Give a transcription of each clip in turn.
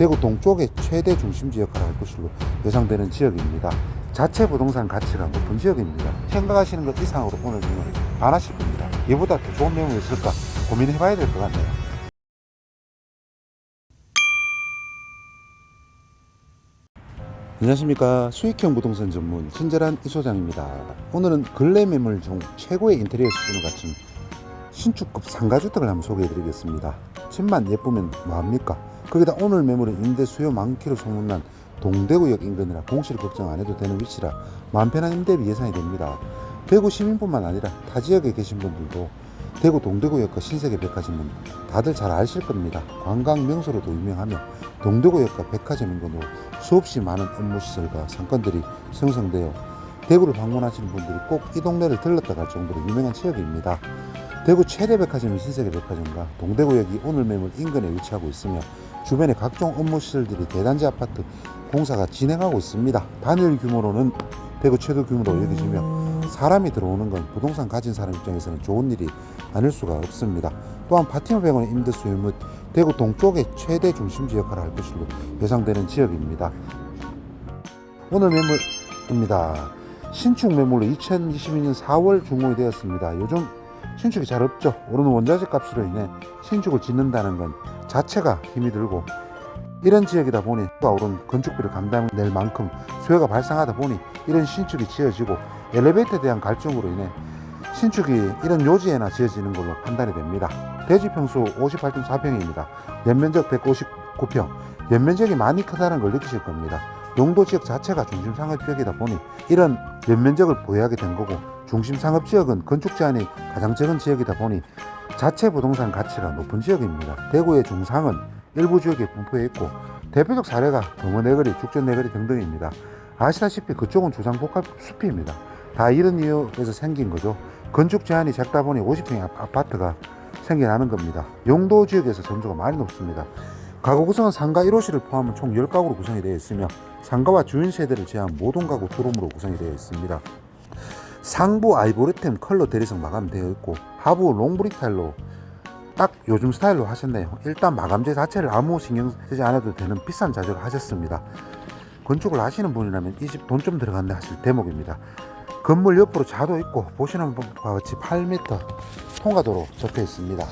대구 동쪽의 최대 중심지 역할을 할 것으로 예상되는 지역입니다. 자체 부동산 가치가 높은 지역입니다. 생각하시는 것 이상으로 오늘 매물을 반하실 겁니다. 이보다 더 좋은 매물이 있을까 고민해봐야 될 것 같네요. 안녕하십니까 수익형 부동산 전문 친절한 이 소장입니다 오늘은 근래 매물 중 최고의 인테리어 수준을 갖춘 신축급 상가주택을 한번 소개해 드리겠습니다 집만 예쁘면 뭐합니까 거기다 오늘 매물은 임대 수요 많기로 소문난 동대구역 인근이라 공실 걱정 안 해도 되는 위치라 마음 편한 임대비 예상이 됩니다 대구 시민뿐만 아니라 타 지역에 계신 분들도 대구 동대구역과 신세계 백화점은 다들 잘 아실 겁니다 관광 명소로도 유명하며 동대구역과 백화점 인근으로 수없이 많은 업무시설과 상권들이 형성되어 대구를 방문하시는 분들이 꼭 이 동네를 들렀다 갈 정도로 유명한 지역입니다. 대구 최대 백화점인 신세계 백화점과 동대구역이 오늘 매물 인근에 위치하고 있으며 주변에 각종 업무 시설들이 대단지 아파트 공사가 진행하고 있습니다. 단일 규모로는 대구 최대 규모로 여겨지며 사람이 들어오는 건 부동산 가진 사람 입장에서는 좋은 일이 아닐 수가 없습니다. 또한 파티마 병원의 임대 수요 및 대구 동쪽의 최대 중심지 역할을 할 것으로 예상되는 지역입니다. 오늘 매물입니다. 신축 매물로 2022년 4월 준공이 되었습니다. 요즘 신축이 잘 없죠. 오르는 원자재 값으로 인해 신축을 짓는다는 건 자체가 힘이 들고 이런 지역이다 보니 오른 건축비를 감당낼 만큼 수요가 발생하다 보니 이런 신축이 지어지고 엘리베이터에 대한 갈증으로 인해 신축이 이런 요지에나 지어지는 걸로 판단이 됩니다. 대지 평수 58.4평입니다. 연면적 159평. 연면적이 많이 크다는 걸 느끼실 겁니다. 용도 지역 자체가 중심 상업 지역이다 보니 이런 연면적을 보유하게 된 거고 중심 상업 지역은 건축 제한이 가장 적은 지역이다 보니 자체 부동산 가치가 높은 지역입니다. 대구의 중상은 일부 지역에 분포해 있고 대표적 사례가 동원내거리, 죽전내거리 등등입니다. 아시다시피 그쪽은 주상복합 숲입니다. 다 이런 이유에서 생긴 거죠. 건축 제한이 작다 보니 50평의 아파트가 생겨나는 겁니다. 용도 지역에서 점수가 많이 높습니다. 가구 구성은 상가 1호실을 포함한 총 10가구로 구성이 되어 있으며 상가와 주인 세대를 제한 모든 가구 투룸으로 구성이 되어 있습니다. 상부 아이보리템 컬러 대리석 마감 되어 있고 하부 롱브릭 타일로 딱 요즘 스타일로 하셨네요. 일단 마감재 자체를 아무 신경 쓰지 않아도 되는 비싼 자재로 하셨습니다. 건축을 아시는 분이라면 이 집 돈 좀 들어갔네 하실 대목입니다. 건물 옆으로 자도 있고 보시는 바와 같이 8m 통과도로 적혀 있습니다.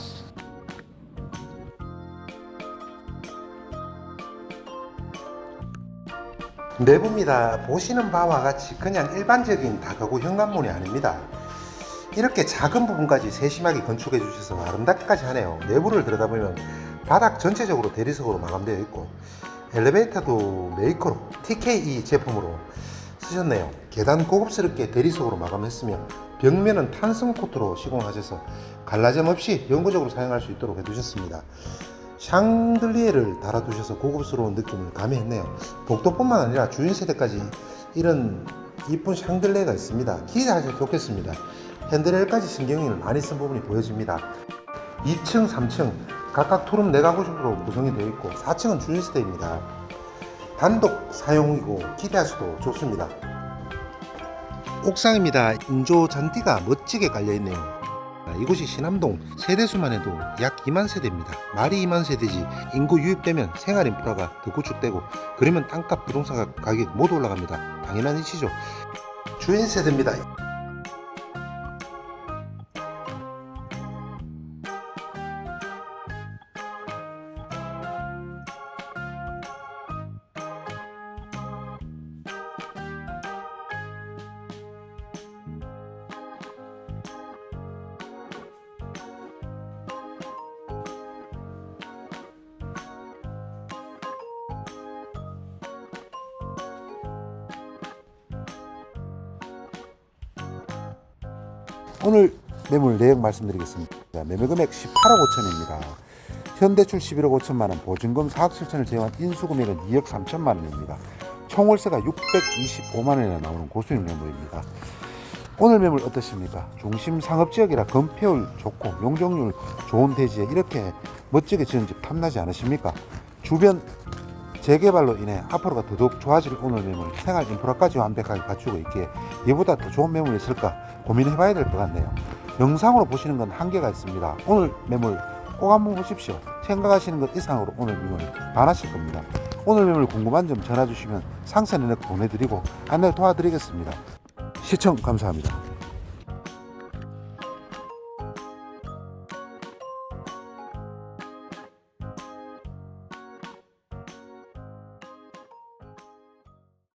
내부입니다. 보시는 바와 같이 그냥 일반적인 다가구 현관문이 아닙니다. 이렇게 작은 부분까지 세심하게 건축해 주셔서 아름답게까지 하네요. 내부를 들여다보면 바닥 전체적으로 대리석으로 마감되어 있고 엘리베이터도 메이커로 TKE 제품으로 쓰셨네요. 계단 고급스럽게 대리석으로 마감했으며 벽면은 탄성 코트로 시공하셔서 갈라짐 없이 영구적으로 사용할 수 있도록 해두셨습니다. 샹들리에를 달아두셔서 고급스러운 느낌을 가미했네요. 복도뿐만 아니라 주인 세대까지 이런 이쁜 샹들리에가 있습니다. 기대하셔도 좋겠습니다. 핸드렐까지 신경을 많이 쓴 부분이 보여집니다. 2층, 3층 각각 투룸 4가구식으로 구성이 되어 있고 4층은 주인 세대입니다. 단독 사용이고 기대하셔도 좋습니다. 옥상입니다. 인조 잔디가 멋지게 깔려 있네요. 아, 이곳이 신암동 세대수만 해도 약 2만 세대입니다. 말이 2만 세대지 인구 유입되면 생활 인프라가 더 구축되고 그러면 땅값 부동산 가격 모두 올라갑니다. 당연한 이치죠. 주인 세대입니다. 오늘 매물 내역 말씀드리겠습니다. 매매 금액 18억 5천입니다. 현대출 11억 5천만 원, 보증금 4억 7천을 제외한 인수 금액은 2억 3천만 원입니다. 총월세가 625만 원이나 나오는 고수익 매물입니다. 오늘 매물 어떠십니까? 중심 상업 지역이라 건폐율 좋고 용적률 좋은 대지에 이렇게 멋지게 지은 집 탐나지 않으십니까? 주변 재개발로 인해 앞으로가 더더욱 좋아질 오늘 매물 생활 인프라까지 완벽하게 갖추고 있기에 이보다 더 좋은 매물이 있을까 고민해봐야 될 것 같네요. 영상으로 보시는 건 한계가 있습니다. 오늘 매물 꼭 한번 보십시오. 생각하시는 것 이상으로 오늘 매물 반하실 겁니다. 오늘 매물 궁금한 점 전화 주시면 상세 내역 보내드리고 안내 도와드리겠습니다. 시청 감사합니다.